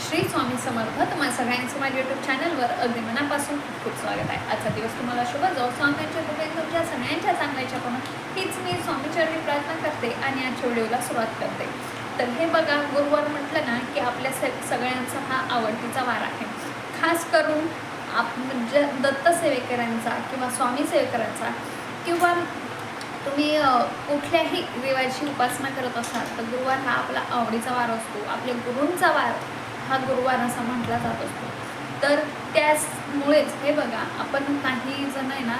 श्री स्वामी समर्थ. तुम्हाला सगळ्यांचं माझ्या युट्यूब चॅनलवर अगदी मनापासून खूप खूप स्वागत आहे. आजचा दिवस तुम्हाला शुभ जाऊ स्वामींच्या कृपेने तुमच्या सगळ्यांच्या चांगल्याच्या पण हीच मी स्वामीचरणी प्रार्थना करते आणि आजच्या व्हिडिओला सुरुवात करते. तर हे बघा गुरुवार म्हटलं ना की आपल्या स सगळ्यांचा हा आवडतीचा वार आहे. खास करून आप म्हणजे दत्त सेवेकरांचा किंवा स्वामी सेवेकरांचा किंवा तुम्ही कुठल्याही देवाची उपासना करत असाल तर गुरुवार हा आपला आवडीचा वार असतो. आपल्या गुरूंचा वार हा गुरुवार असा म्हटला जात असतो. तर त्याचमुळेच हे बघा आपण काही जण आहे ना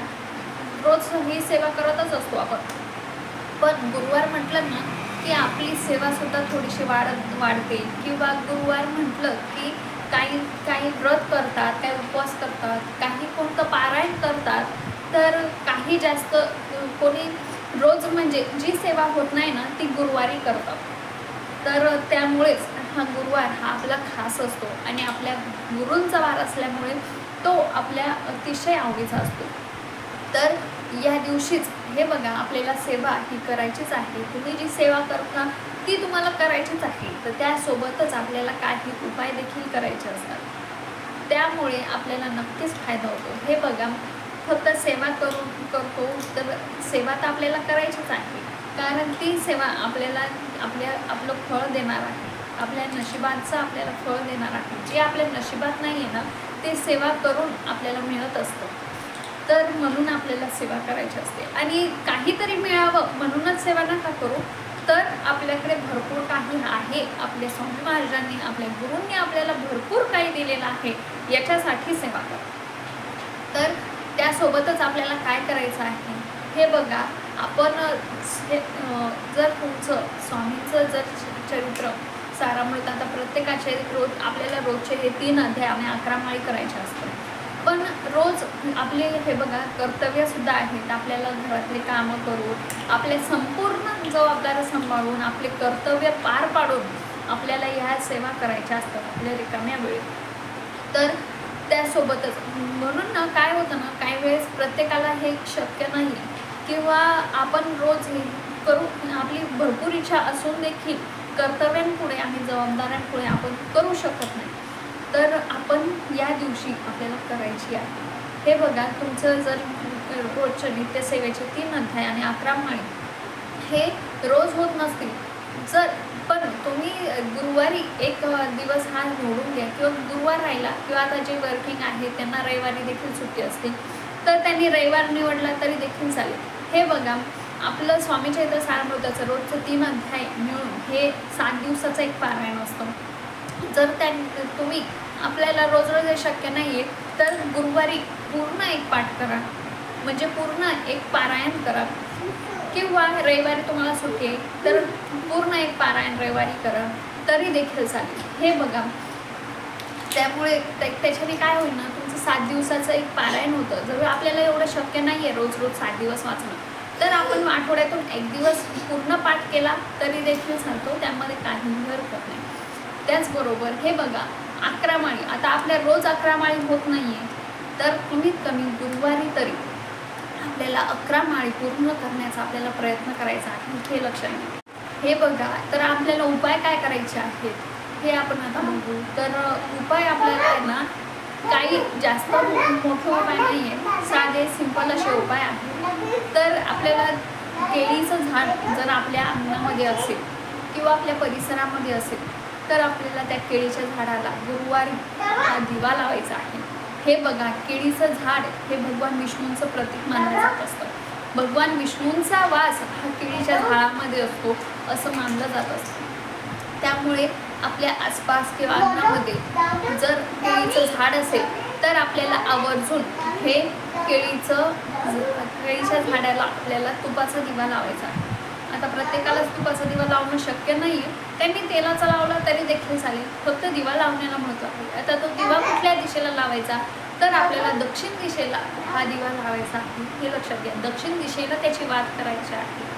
रोज ही सेवा करतच असतो आपण. पण गुरुवार म्हटलं ना की आपली सेवासुद्धा थोडीशी वाढत वाढते. किंवा गुरुवार म्हटलं की काही काही व्रत करतात काही उपवास करतात काही कोणतं पारायण करतात तर काही जास्त कोणी रोज म्हणजे जी सेवा होत नाही ना ती गुरुवारी करतात. तर त्यामुळेच हा गुरुवार हा आपला खास असतो आणि आपल्या गुरूंचा वार असल्यामुळे तो आपल्या अतिशय आवडीचा असतो. तर या दिवशीच हे बघा आपल्याला सेवा ही करायचीच आहे. तुम्ही जी सेवा करता ती तुम्हाला करायचीच आहे. तर त्यासोबतच आपल्याला काही उपाय देखील करायचे असतात. त्यामुळे आपल्याला नक्कीच फायदा होतो. हे बघा फक्त सेवा करून करतो तर सेवा तर आपल्याला करायचीच आहे. कारण ती सेवा आपल्याला आपल्या आपलं फळ देणार आहे. आपल्या नशिबाचं आपल्याला फळ देणार आहे. जे आपल्या नशिबात नाही आहे ना ते सेवा करून आपल्याला मिळत असतं. तर म्हणून आपल्याला सेवा करायची असते. आणि काहीतरी मिळावं म्हणूनच सेवा नका करू. तर आपल्याकडे भरपूर काही आहे. आपल्या स्वामी महाराजांनी आपल्या गुरूंनी आपल्याला भरपूर काही दिलेलं आहे. याच्यासाठी सेवा करा. तर त्यासोबतच आपल्याला काय करायचं आहे? हे बघा आपण हे, जर तुमचं स्वामीचं जर चरित्र सारामृत आता प्रत्येकाचे रोज आपल्याला रोजचे हे तीन अध्याय आणि अकरा माळी करायचे असतात. पण रोज आपले हे बघा कर्तव्यसुद्धा आहेत. आपल्याला घरातले कामं करून आपले संपूर्ण जबाबदाऱ्या सांभाळून आपले कर्तव्य पार पाडून आपल्याला ह्या सेवा करायच्या असतात आपल्या रिकाम्या वेळी तर त्यासोबतच म्हणून ना काय होतं ना काही वेळेस प्रत्येकाला हे शक्य नाही. किंवा आपण रोज करू आपली भरपूर इच्छा असून देखील कर्तव्यांपुढे आणि जबाबदाऱ्यांपुढे आपण करू शकत नाही. तर आपण या दिवशी आपल्याला करायची आहे. हे बघा तुमचं जर रोजच्या नित्यसेवेचे तीन अध्याय आणि अकरा माळी हे रोज होत नसतील जर पण तुम्ही गुरुवारी एक दिवस हा निवडून घ्या किंवा गुरुवार राहिला किंवा आता जे वर्किंग आहे त्यांना रविवारी देखील सुट्टी असते तर त्यांनी रविवार निवडला तरी देखील चालेल. हे बघा आपलं स्वामी चैत्र सारामृताचं रोजचं तीन अध्याय मिळून हे सात दिवसाचं एक पारायण असतं. जर त्या तुम्ही आपल्याला रोज रोज हे शक्य नाही आहे तर गुरुवारी पूर्ण एक पाठ करा. म्हणजे पूर्ण एक पारायण करा. किंवा रविवारी तुम्हाला सुट्टी आहे तर पूर्ण एक पारायण रविवारी करा. तरी देखील चालेल. हे बघा. त्यामुळे त्याच्याने काय होईल ना तुमचं सात दिवसाचं एक पारायण होतं. जर आपल्याला एवढं शक्य नाही आहे रोज रोज सात दिवस वाचणं तर आपण आठवड्यातून एक दिवस पूर्ण पाठ केला तरी देखील सांगतो त्यामध्ये काहीही हरकत नाही. त्याचबरोबर हे बघा अकरा माळी. आता आपल्या रोज अकरा माळी होत नाही आहे तर कमीत कमी गुरुवारी तरी आपल्याला अकरा माळी पूर्ण करण्याचा आपल्याला प्रयत्न करायचा आहे हे लक्षात घ्या. हे बघा तर आपल्याला उपाय काय करायचे आहेत हे आपण आता बघू. तर उपाय आपल्याला आहे ना काही जास्त मोठे उपाय नाही आहे साधे सिंपल असे उपाय आहेत. आपल्याला केळीचं झाड जर आपल्या अंगणामध्ये असेल किंवा आपल्या परिसरामध्ये असेल तर आपल्याला त्या केळीच्या झाडाला गुरुवारी हा दिवा लावायचा आहे. हे बघा केळीचं झाड हे भगवान विष्णूंचं प्रतीक मानलं जात असतं. भगवान विष्णूंचा वास हा केळीच्या झाडामध्ये असतो असं मानलं जात असतं. त्यामुळे आपल्या आसपास किंवा अंगणामध्ये जर केळीचं झाड असेल तर आपल्याला आवर्जून हे केळीचं केळीच्या झाडाला आपल्याला तुपाचा दिवा लावायचा आहे. आता प्रत्येकालाच तुपाचा दिवा लावणं शक्य नाही आहे त्यांनी तेलाचा लावला तरी देखील चालेल. फक्त दिवा लावण्याला महत्त्व आहे. आता तो दिवा कुठल्या दिशेला लावायचा? तर आपल्याला दक्षिण दिशेला हा दिवा लावायचा आहे. हे लक्षात घ्या. दक्षिण दिशेला त्याची वाद करायची आहे.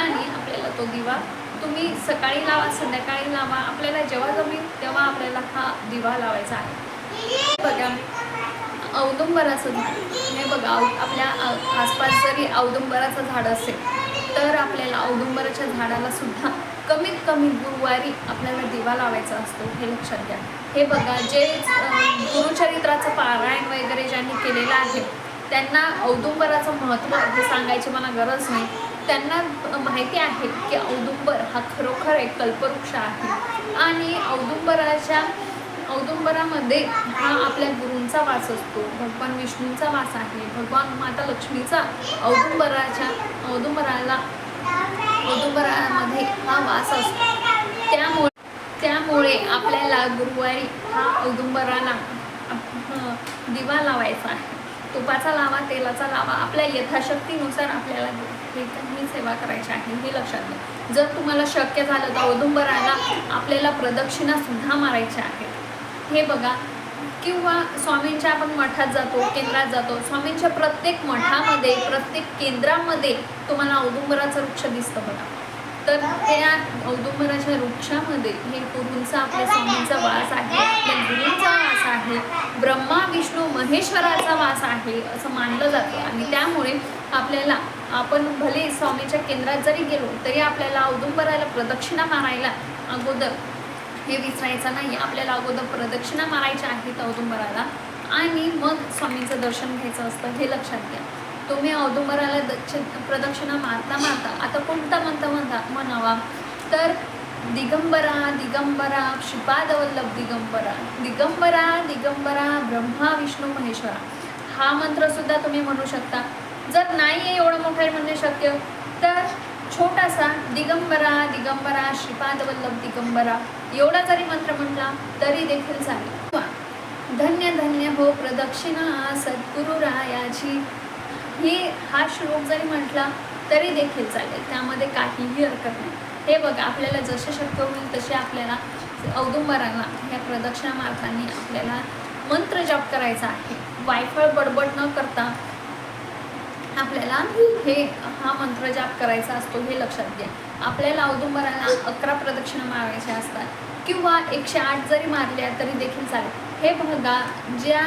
आणि आपल्याला तो दिवा तुम्ही सकाळी लावा संध्याकाळी लावा. आपल्याला जेव्हा जमेल तेव्हा आपल्याला हा दिवा लावायचा आहे. बघा. औदुंबराचं झाड. हे बघा औ- आपल्या आसपास जरी औदुंबराचं झाड असेल तर आपल्याला औदुंबराच्या झाडाला सुद्धा कमीत कमी गुरुवारी आपल्याला दिवा लावायचा असतो हे लक्षात घ्या. हे बघा जे गुरुचरित्राचं पारायण वगैरे ज्यांनी केलेलं आहे त्यांना औदुंबराचं महत्त्व हे सांगायची मला गरज नाही. त्यांना माहिती आहे की औदुंबर हा खरोखर एक कल्पवृक्ष आहे. आणि औदुंबराच्या औदुंबरामध्ये हा आपल्या गुरूंचा वास असतो. भगवान विष्णूंचा वास आहे. भगवान माता लक्ष्मीचा औदुंबराच्या औदुंबराला औदुंबरामध्ये हा वास असतो. त्यामुळे त्यामुळे आपल्याला गुरुवारी हा औदुंबराला दिवा लावायचा आहे. तुपाचा लावा तेलाचा लावा आपल्या यथाशक्तीनुसार आपल्याला हे ही सेवा करायची आहे हे लक्षात घ्या. जर तुम्हाला शक्य झालं तर औदुंबराला आपल्याला प्रदक्षिणासुद्धा मारायची मारायच्या आहेत हे बघा किंवा स्वामींच्या आपण मठात जातो केंद्रात जातो स्वामींच्या प्रत्येक मठामध्ये प्रत्येक केंद्रामध्ये तुम्हाला औदुंबराचं वृक्ष दिसतं बघा. तर त्या औदुंबराच्या वृक्षामध्ये हे गुरूंचा आपल्या स्वामींचा वास आहे आपल्या गुरूंचा वास आहे ब्रह्मा विष्णू महेश्वराचा वास आहे असं मानलं जातं. आणि त्यामुळे आपल्याला आपण भले स्वामीच्या केंद्रात जरी गेलो तरी आपल्याला औदुंबराला प्रदक्षिणा मारायला अगोदर हे विसरायचं नाही आपल्याला अगोदर प्रदक्षिणा मारायच्या आहेत औदुंबराला. आणि मग स्वामींचं दर्शन घ्यायचं असतं हे लक्षात घ्या. तुम्ही औदुंबराला दक्ष प्रदक्षिणा मारता मारता आता कोणता म्हणता म्हणता म्हणावा? तर दिगंबरा दिगंबरा श्रीपादवल्लभ दिगंबरा दिगंबरा दिगंबरा ब्रह्मा विष्णू महेश्वरा. हा मंत्रसुद्धा तुम्ही म्हणू शकता. जर नाही आहे एवढं मोठं म्हणणे शक्य तर छोटासा दिगंबरा दिगंबरा श्रीपादवल्लभ दिगंबरा एवढा जरी मंत्र म्हटला तरी देखील चालेल. धन्य धन्य हो प्रदक्षिणा सद्गुरुरायाची ही हा श्लोक जरी म्हटला तरी देखील चालेल. त्यामध्ये काहीही हरकत नाही. हे बघा आपल्याला जसे शक्य होईल तसे आपल्याला औदुंबरांना ह्या प्रदक्षिणा मार्गाने आपल्याला मंत्र जप करायचा आहे. वायफळ बडबड न करता आपल्याला हे हा मंत्र जाप करायचा असतो हे लक्षात घ्या. आपल्याला औदुंबराला अकरा प्रदक्षिणा मारायच्या असतात. किंवा एकशे आठ जरी मारल्या तरी देखील चालेल. हे बघा ज्या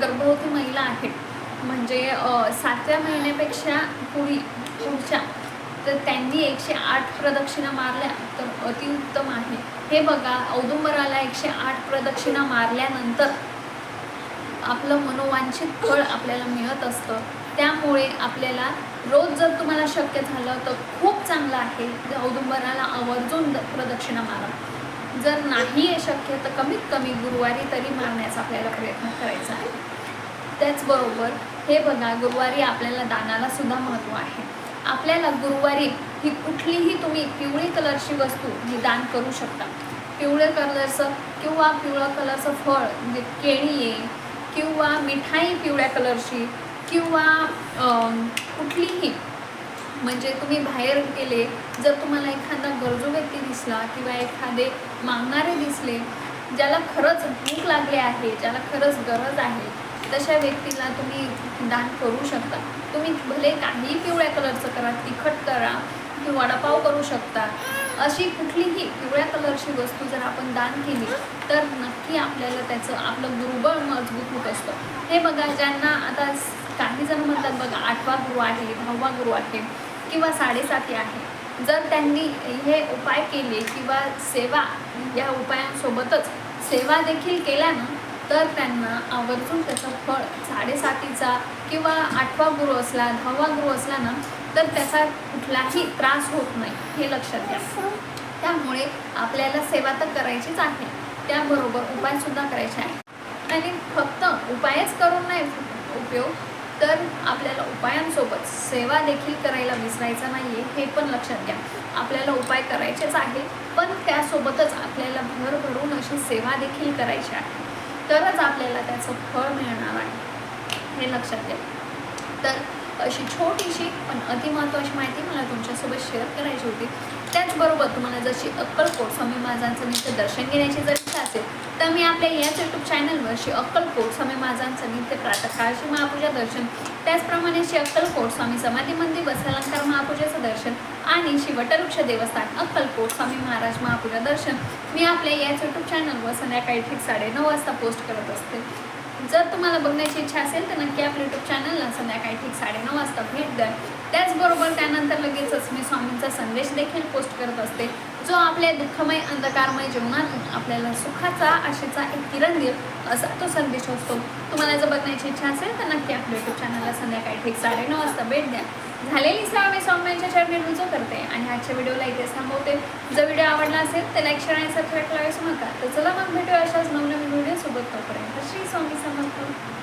गर्भवती महिला आहेत म्हणजे सातव्या महिन्यापेक्षा पुढी पुढच्या तर त्यांनी एकशे आठ प्रदक्षिणा मारल्या तर अतिउत्तम आहे. हे बघा औदुंबराला एकशे आठ प्रदक्षिणा मारल्यानंतर आपलं मनोवांछित फळ आपल्याला मिळत असतं. त्यामुळे आपल्याला रोज जर तुम्हाला शक्य झालं तर खूप चांगलं आहे. औदुंबराला आवर्जून द- प्रदक्षिणा मारा. जर नाही आहे शक्य तर कमीत कमी गुरुवारी तरी मारण्याचा आपल्याला प्रयत्न करायचा आहे. त्याचबरोबर हे बघा गुरुवारी आपल्याला दानाला सुद्धा महत्त्व आहे. आपल्याला गुरुवारी ही कुठलीही तुम्ही पिवळी कलरची वस्तू ही दान करू शकता. पिवळ्या कलरचं किंवा पिवळं कलरचं फळ म्हणजे केळी आहे किंवा मिठाई पिवळ्या कलरची किंवा कुठलीही म्हणजे तुम्ही बाहेर गेले जर तुम्हाला एखादा गरजू व्यक्ती दिसला किंवा एखादे मागणारे दिसले ज्याला खरंच भूक लागली आहे ज्याला खरंच गरज आहे तशा व्यक्तीला तुम्ही दान करू शकता. तुम्ही भले काही पिवळ्या कलरचं करा तिखट करा तुम्ही वडापाव करू शकता. अशी कुठलीही पिवळ्या कलरची वस्तू जर आपण दान केली तर नक्की आपल्याला त्याचं आपलं गुरुबळ मजबूत होत असतं. हे बघा ज्यांना आता काही जण म्हणतात बघा आठवा गुरु आहे दहावा गुरु आहे किंवा साडेसाती आहे. जर त्यांनी हे उपाय केले किंवा सेवा या उपायांसोबतच सेवा देखील केल्या ना तर त्यांना आवर्जून त्याचं फळ साडेसातीचा किंवा आठवा गुरु असला दहावा गुरु असला ना तर त्याचा कुठलाही त्रास होत नाही हे लक्षात घ्या. त्यामुळे आपल्याला सेवा तर करायचीच आहे त्याबरोबर उपायसुद्धा करायचे आहे आणि फक्त उपायच करून नाही उपयोग तर आपल्याला उपायांसोबत सेवा देखील करायला विसरायचं नाही आहे हे पण लक्षात घ्या. आपल्याला उपाय करायचेच आहे पण त्यासोबतच आपल्याला भर भरून अशी सेवा देखील करायची आहे. तरच आपल्याला त्याचं फळ मिळणार आहे हे लक्षात घ्या. तर अशी छोटीशी पण अतिमहत्त्वाची माहिती मला तुमच्यासोबत शेअर करायची होती. त्याचबरोबर तुम्हाला जशी अक्कलकोट स्वामी महाराजांचं नित्य दर्शन घेण्याची जर इच्छा असेल तर मी आपल्या याच यूट्यूब चॅनलवर श्री अक्कलकोट स्वामी महाराजांचं नित्य प्रातःकाळची महापूजा दर्शन त्याचप्रमाणे श्री अक्कलकोट स्वामी समाधी मंदिर बसालंकार महापूजेचं दर्शन आणि श्री वटवृक्ष देवस्थान अक्कलकोट स्वामी महाराज महापूजा दर्शन मी आपल्या याच यूट्यूब चॅनलवर संध्याकाळी ठीक साडेनऊ वाजता पोस्ट करत असते. जर तुम्हाला बघण्याची इच्छा असेल तर नक्की आपल्या यूट्यूब चॅनलला संध्याकाळी ठीक साडेनऊ वाजता भेट द्या. त्याचबरोबर त्यानंतर लगेचच मी स्वामींचा संदेश देखील पोस्ट करत असते जो आपल्या दुःखमय अंधकारमय जीवनातून आपल्याला सुखाचा आशेचा एक किरण देईल असा तो संदेश असतो. तुम्हाला जर बघण्याची इच्छा असेल तर नक्की आपल्या युट्यूब चॅनलला संध्याकाळी ठीक साडेनऊ वाजता भेट द्या. झालेली सेवा मी स्वामींच्या चरणी रुजू करते. आणि आजच्या व्हिडिओला इथे थांबवते. जर व्हिडिओ आवडला असेल तर लाईक शेअर आणि सबस्क्राईब करायला विसरू नका. तर चला मग भेटूया अशाच नवनवीन व्हिडिओसोबत तोपर्यंत. श्री स्वामी समर्थ.